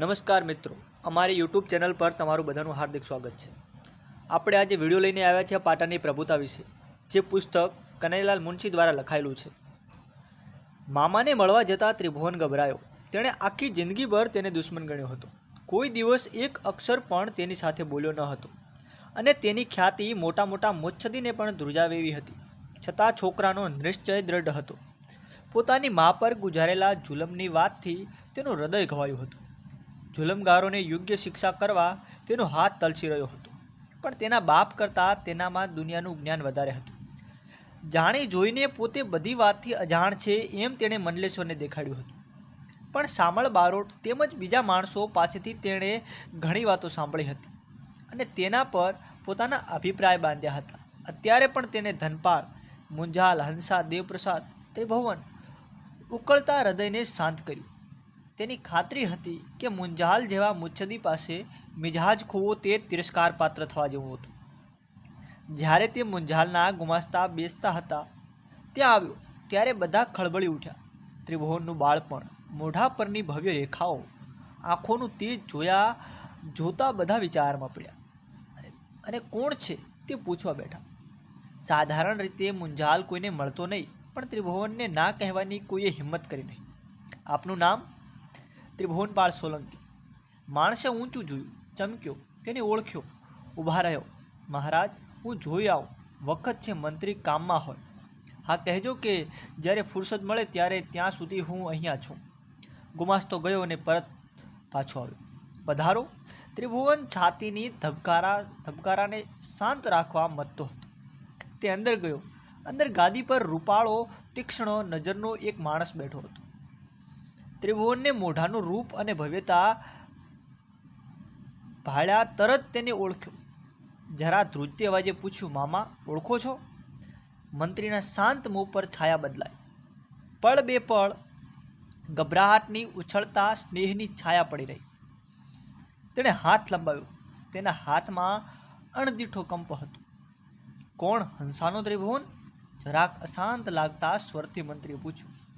નમસ્કાર મિત્રો, અમારી યુટ્યુબ ચેનલ પર તમારું બધાનું હાર્દિક સ્વાગત છે. આપણે આજે વીડિયો લઈને આવ્યા છીએ પાટણની પ્રભુતા વિશે, જે પુસ્તક કનૈલાલ મુનશી દ્વારા લખાયેલું છે. મામાને મળવા જતાં ત્રિભુવન ગભરાયો. તેણે આખી જિંદગીભર તેને દુશ્મન ગણ્યો હતો. કોઈ દિવસ એક અક્ષર પણ તેની સાથે બોલ્યો ન હતો. અને તેની ખ્યાતિ મોટા મોટા મોચ્છદીને પણ ધ્રુજાવેવી હતી. છતાં છોકરાનો નિશ્ચય દ્રઢ હતો. પોતાની મા પર ગુજારેલા જુલમની વાતથી તેનું હૃદય ઘવાયું હતું. જુલમગારોને યોગ્ય શિક્ષા કરવા તેનો હાથ તલસી રહ્યો હતો. પણ તેના બાપ કરતાં તેનામાં દુનિયાનું જ્ઞાન વધારે હતું. જાણી જોઈને પોતે બધી વાતથી અજાણ છે એમ તેણે મંડલેશ્વરને દેખાડ્યું હતું. પણ સામળ બારોટ તેમજ બીજા માણસો પાસેથી તેણે ઘણી વાતો સાંભળી હતી અને તેના પર પોતાના અભિપ્રાય બાંધ્યા હતા. અત્યારે પણ તેને ધનપાળ મુંજાલ હંસા દેવપ્રસાદ ત્રિભુવન ઉકળતા હૃદયને શાંત કર્યું. તેની ખાતરી હતી કે મુંજાલ જેવા મુચ્છદી પાસે મિજાજ ખોવો તે તિરસ્કાર પાત્ર થવા જેવું હતું. જ્યારે તે મુંજાલના ગુમાસ્તા બેસતા હતા, ત્યાં આવ્યો, ત્યારે બધા ખળબળી ઉઠ્યા. ત્રિભુવનનું બાળપણ, મોઢા પરની ભવ્ય રેખાઓ, આંખોનું તેજ જોયા, જોતા બધા વિચારમાં પડ્યા. અને- કોણ છે? તે પૂછવા બેઠા. સાધારણ રીતે મુંજાલ કોઈને મળતો નહીં, પણ ત્રિભુવનને ના કહેવાની કોઈએ હિંમત કરી નહીં. આપનું નામ? ત્રિભુવનપાળ સોલંકી. માણસે ઊંચું જોયું, ચમક્યો, તેને ઓળખ્યો. ઊભા રહ્યો. મહારાજ, હું જોઈ આવું. વખત છે મંત્રી કામમાં હોય. હા, કહેજો કે જ્યારે ફુરસદ મળે ત્યારે ત્યાં સુધી હું અહીંયા છું. ગુમાસ્તો ગયો અને પરત પાછો આવ્યો. પધારો. ત્રિભુવન છાતીની ધબકારા, ધબકારાને શાંત રાખવા મતતો હતો. તે અંદર ગયો. અંદર ગાદી પર રૂપાળો, તીક્ષ્ણ નજરનો એક માણસ બેઠો હતો. ત્રિભુવનને મોઢાનું રૂપ અને ભવ્યતા ભાળ્યા તરત તેને ઓળખ્યો. જરા ધ્રુજતી અવાજે પૂછ્યું, મામા, ઓળખો છો? મંત્રીના શાંત મોં પર છાયા બદલાઈ પળ બે પળ ગભરાહટની ઉછળતા સ્નેહની છાયા પડી રહી. તેણે હાથ લંબાવ્યો. તેના હાથમાં અણદીઠો કંપ હતો. કોણ? હંસાનો ત્રિભુવન? જરાક અશાંત લાગતા સ્વરથી મંત્રીએ પૂછ્યું.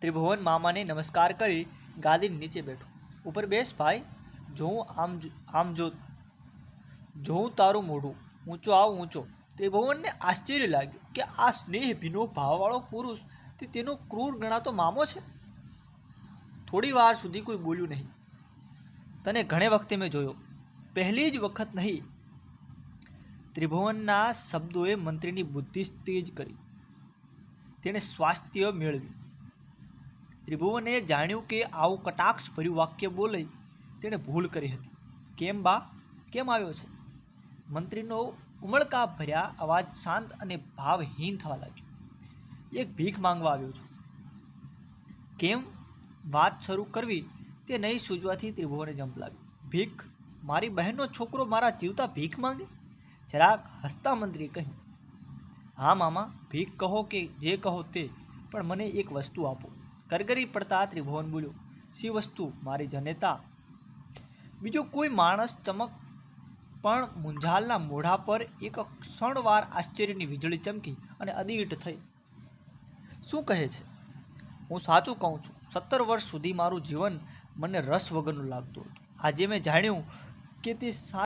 ત્રિભુવન મામાને નમસ્કાર કરી ગાદી નીચે બેઠો. ઉપર બેસ ભાઈ, જોઉં આમ આમ જો, જોઉં તારું મોઢું, ઊંચો આવ, ઊંચો. ત્રિભુવનને આશ્ચર્ય લાગ્યું કે આ સ્નેહ ભીનો ભાવવાળો પુરુષ તે તેનો ક્રૂર ગણાતો મામો છે? થોડી વાર સુધી કોઈ બોલ્યું નહીં. તને ઘણે વખતે મેં જોયો. પહેલી જ વખત નહીં. ત્રિભુવનના શબ્દોએ મંત્રીની બુદ્ધિ તેજ કરી. તેણે સ્વાસ્થ્ય મેળવ્યું. ત્રિભુવને જાણ્યું કે આવું કટાક્ષ ભર્યું વાક્ય બોલી તેણે ભૂલ કરી હતી. કેમ બા? કેમ આવ્યો છે? મંત્રીનો ઉમળકા ભર્યા અવાજ શાંત અને ભાવહીન થવા લાગ્યો. એક ભીખ માંગવા આવ્યો છું. કેમ? વાત શરૂ કરવી. તે નહીં સૂઝવાથી ત્રિભુવને જંપ લાવ્યું ભીખ? મારી બહેનનો છોકરો મારા જીવતા ભીખ માંગે? જરાક હસતા મંત્રીએ કહ્યું. હા મામા, ભીખ કહો કે જે કહો તે, પણ મને એક વસ્તુ આપો. કરગરી પડતા ત્રિભુવન બોલ્યો, શી વસ્તુ? મારી જનેતા. બીજો કોઈ માણસ ચમક પણ મુંજાલના મોઢા પર એક ક્ષણવાર આશ્ચર્યની વીજળી ચમકી અને અદીટ થઈ. શું કહે છે? હું સાચું કહું છું. સત્તર વર્ષ સુધી મારું જીવન મને રસ વગરનું લાગતું હતું. આજે મેં જાણ્યું કે તે